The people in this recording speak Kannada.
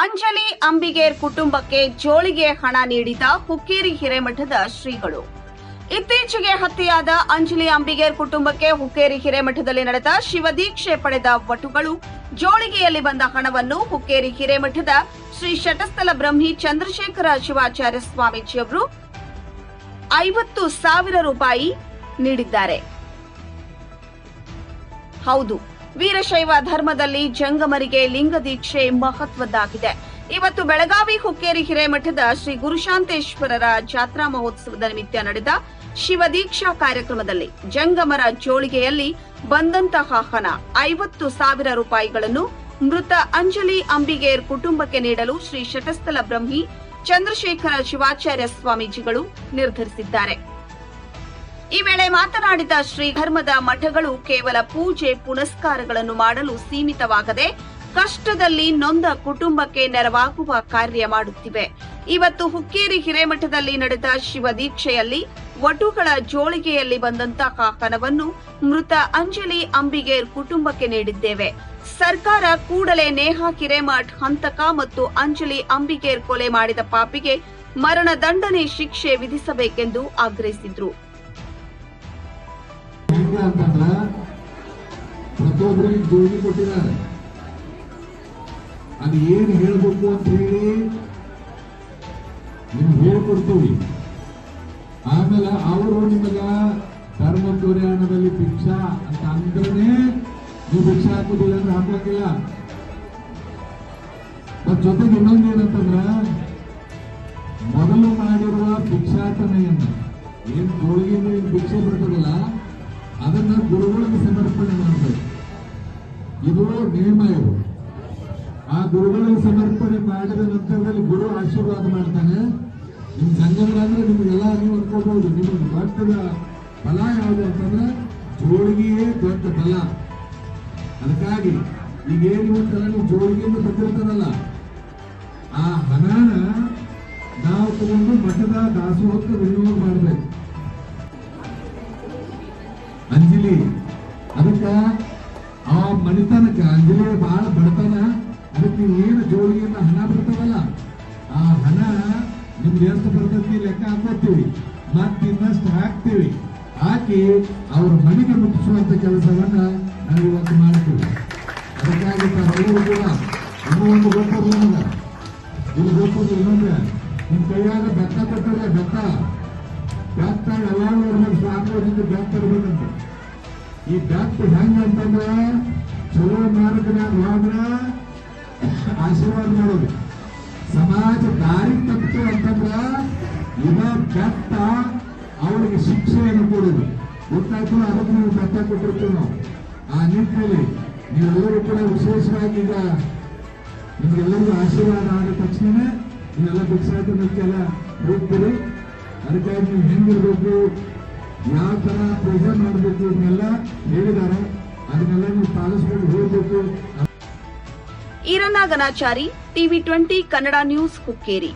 ಅಂಜಲಿ ಅಂಬಿಗೇರ್ ಕುಟುಂಬಕ್ಕೆ ಜೋಳಿಗೆ ಹಣ ನೀಡಿದ ಹುಕ್ಕೇರಿ ಹಿರೇಮಠದ ಶ್ರೀಗಳು. ಇತ್ತೀಚೆಗೆ ಹತ್ಯೆಯಾದ ಅಂಜಲಿ ಅಂಬಿಗೇರ್ ಕುಟುಂಬಕ್ಕೆ ಹುಕ್ಕೇರಿ ಹಿರೇಮಠದಲ್ಲಿ ನಡೆದ ಶಿವದೀಕ್ಷೆ ಪಡೆದ ವಟುಗಳು ಜೋಳಿಗೆಯಲ್ಲಿ ಬಂದ ಹಣವನ್ನು ಹುಕ್ಕೇರಿ ಹಿರೇಮಠದ ಶ್ರೀ ಶಟಸ್ಥಲ ಬ್ರಹ್ಮಿ ಚಂದ್ರಶೇಖರ ಶಿವಾಚಾರ್ಯ ಸ್ವಾಮೀಜಿಯವರು ಐವತ್ತು ಸಾವಿರ ರೂಪಾಯಿ ನೀಡಿದ್ದಾರೆ. ಹೌದು. ವೀರಶೈವ ಧರ್ಮದಲ್ಲಿ ಜಂಗಮರಿಗೆ ಲಿಂಗ ದೀಕ್ಷೆ ಮಹತ್ವದ್ದಾಗಿದೆ. ಇವತ್ತು ಬೆಳಗಾವಿ ಹುಕ್ಕೇರಿ ಹಿರೇಮಠದ ಶ್ರೀ ಗುರುಶಾಂತೇಶ್ವರರ ಜಾತ್ರಾ ಮಹೋತ್ಸವದ ನಿಮಿತ್ತ ನಡೆದ ಶಿವದೀಕ್ಷಾ ಕಾರ್ಯಕ್ರಮದಲ್ಲಿ ಜಂಗಮರ ಜೋಳಿಗೆಯಲ್ಲಿ ಬಂದಂತಹ ಹಣ, ಐವತ್ತು ಸಾವಿರ ರೂಪಾಯಿಗಳನ್ನು ಮೃತ ಅಂಜಲಿ ಅಂಬಿಗೇರ್ ಕುಟುಂಬಕ್ಕೆ ನೀಡಲು ಶ್ರೀ ಶಟಸ್ಥಲ ಬ್ರಹ್ಮಿ ಚಂದ್ರಶೇಖರ ಶಿವಾಚಾರ್ಯ ಸ್ವಾಮೀಜಿಗಳು ನಿರ್ಧರಿಸಿದ್ದಾರೆ. ಈ ವೇಳೆ ಮಾತನಾಡಿದ ಶ್ರೀ ಧರ್ಮದ ಮಠಗಳು ಕೇವಲ ಪೂಜೆ ಪುನಸ್ಕಾರಗಳನ್ನು ಮಾಡಲು ಸೀಮಿತವಾಗದೆ ಕಷ್ಟದಲ್ಲಿ ನೊಂದ ಕುಟುಂಬಕ್ಕೆ ನೆರವಾಗುವ ಕಾರ್ಯ ಮಾಡುತ್ತಿವೆ. ಇವತ್ತು ಹುಕ್ಕೇರಿ ಹಿರೇಮಠದಲ್ಲಿ ನಡೆದ ಶಿವದೀಕ್ಷೆಯಲ್ಲಿ ವಟುಗಳ ಜೋಳಿಗೆಯಲ್ಲಿ ಬಂದಂತಹ ಕಾಕನವನ್ನು ಮೃತ ಅಂಜಲಿ ಅಂಬಿಗೇರ್ ಕುಟುಂಬಕ್ಕೆ ನೀಡಿದ್ದೇವೆ. ಸರ್ಕಾರ ಕೂಡಲೇ ನೇಹಾ ಹಿರೇಮಠ್ ಹಂತಕ ಮತ್ತು ಅಂಜಲಿ ಅಂಬಿಗೇರ್ ಕೊಲೆ ಮಾಡಿದ ಪಾಪಿಗೆ ಮರಣ ದಂಡನೆ ಶಿಕ್ಷೆ ವಿಧಿಸಬೇಕೆಂದು ಆಗ್ರಹಿಸಿದ್ರು. ಹೆಂಗ ಅಂತಂದ್ರ ಪ್ರತಿಯೊಬ್ಬರಿಗೆ ಜೋಡಿ ಕೊಟ್ಟಿದ್ದಾರೆ. ಅದು ಏನ್ ಹೇಳಬೇಕು ಅಂತ ಹೇಳಿ ನಿಮ್ಗೆ ಹೇಳ್ಕೊಡ್ತೀವಿ. ಆಮೇಲೆ ಅವರು ನಿಮಗ ಧರ್ಮ ತುರ್ಯಾಣದಲ್ಲಿ ಭಿಕ್ಷಾ ಅಂತ ಅಂದ್ರೆ ನೀವು ಭಿಕ್ಷಾ ಹಾಕುದಿಲ್ಲ ಅಂದ್ರೆ ಹಾಕೋಕಿಲ್ಲ ಮತ್ ಜೊತೆಗೆ ಇನ್ನೊಂದು ಏನಂತಂದ್ರ ಮೊದಲು ಮಾಡಿರುವ ಭಿಕ್ಷಾಟನೆಯನ್ನು, ಏನ್ ಏನ್ ಭಿಕ್ಷೆ ಬರ್ತದಲ್ಲ ಅದನ್ನ ಗುರುಗಳಿಗೆ ಸಮರ್ಪಣೆ ಮಾಡಬೇಕು. ಇದು ನಿಯಮ ಇದು ಆ ಗುರುಗಳಿಗೆ ಸಮರ್ಪಣೆ ಮಾಡಿದ ನಂತರದಲ್ಲಿ ಗುರು ಆಶೀರ್ವಾದ ಮಾಡ್ತಾನೆ. ನಿಮ್ ಸಂಗಮ ಅಂದ್ರೆ ನಿಮ್ಗೆಲ್ಲ ನೀವು ಅನ್ಕೋಬಹುದು ನಿಮ್ಮ ಭಕ್ತದ ಫಲ ಯಾವುದು ಅಂತಂದ್ರೆ ಜೋಳಿಗೆಯೇ ದೊಡ್ಡ ಫಲ ಅದಕ್ಕಾಗಿ ಈಗ ಏನು ಇವತ್ತೆಲ್ಲ ನೀವು ಜೋಳಿಗೆಯನ್ನು ಬಂದಿರ್ತಾರಲ್ಲ, ಆ ಹಣನ ನಾವು ತಗೊಂಡು ಮಠದ ದಾಸೋಹಕ್ಕೆ ವಿನಿಯೋಗ ಅಂಜಲಿ ಅದಕ್ಕ ಆ ಮನಿತನಕ ಅಂಜಲಿ ಬಹಳ ಬಡತನ. ಅದಕ್ಕೆ ಏನು ಜೋಳಿಗೆಯಿಂದ ಹಣ ಬರ್ತಾವಲ್ಲ ಆ ಹಣ ನಿಮ್ಗೆ ಎಷ್ಟು ಬರ್ತೈತಿ ಲೆಕ್ಕ ಹಾಕೋತೀವಿ ಮತ್ತೆ ಇನ್ನಷ್ಟು ಹಾಕ್ತೀವಿ. ಹಾಕಿ ಅವ್ರ ಮನೆಗೆ ಮುಟ್ಟಿಸುವಂತ ಕೆಲಸವನ್ನ ನಾವು ಇವತ್ತು ಮಾಡ್ತೀವಿ. ಅದಕ್ಕಾಗಿ ತಾವೆಲ್ಲರೂ ಕೂಡ ಇನ್ನೂ ಒಂದು ಗೊತ್ತಿಲ್ಲ ನಮ್ಗೆ. ಇಲ್ಲಿ ಗೊತ್ತಿಲ್ಲ ಇನ್ನೊಂದು ನಿಮ್ ಕೈಯಾಗ ಬೆತ್ತ ಕೊಟ್ಟರೆ ಬೆತ್ತ ಬೆತ್ತ ಎಲ್ಲ ಸ್ವಾಮಿಯವರಿಂದ ಬೆತ್ತ ಇರ್ಬೇಕಂತ ಈ ಬೆತ್ತ ಹೆಂಗ ಅಂತಂದ್ರ? ಚಲೋ ಮಾರ್ಗದಾಗ ಹೋದ್ರ ಆಶೀರ್ವಾದ ಮಾಡೋದು. ಸಮಾಜ ದಾರಿ ತಪ್ಪಿತು ಅಂತಂದ್ರ ಇದ ಬೆತ್ತ ಅವರಿಗೆ ಶಿಕ್ಷೆಯನ್ನು ಕೊಡೋದು. ಗೊತ್ತಾಯ್ತು ಅದಕ್ಕೆ ನೀವು ಬೆತ್ತ ಕೊಟ್ಟಿರ್ತೀವಿ ನಾವು. ಆ ನಿಟ್ಟಿನಲ್ಲಿ ನೀವೆಲ್ಲರೂ ಕೂಡ ವಿಶೇಷವಾಗಿ ಈಗ ನಿಮ್ಗೆಲ್ಲರಿಗೂ ಆಶೀರ್ವಾದ ಆದ ತಕ್ಷಣ ನೀವೆಲ್ಲ ಭಿಕ್ಷಾಟನಕ್ಕೆಲ್ಲ ಹೋಗ್ತೀರಿ. ಅದಕ್ಕಾಗಿ ನೀವು ಹೆಂಗಿರ್ಬೇಕು? ಯಾವ ತರ ಪೂಜೆ ಮಾಡಬೇಕು ಇದನ್ನೆಲ್ಲ ಹೇಳಿದ್ದಾರೆ. ಅದನ್ನೆಲ್ಲ ನೀವು ಪಾಲಿಸ್ಕೊಂಡು ಹೋಗ್ಬೇಕು. Iranna TV twenty Kannada news Hukkeri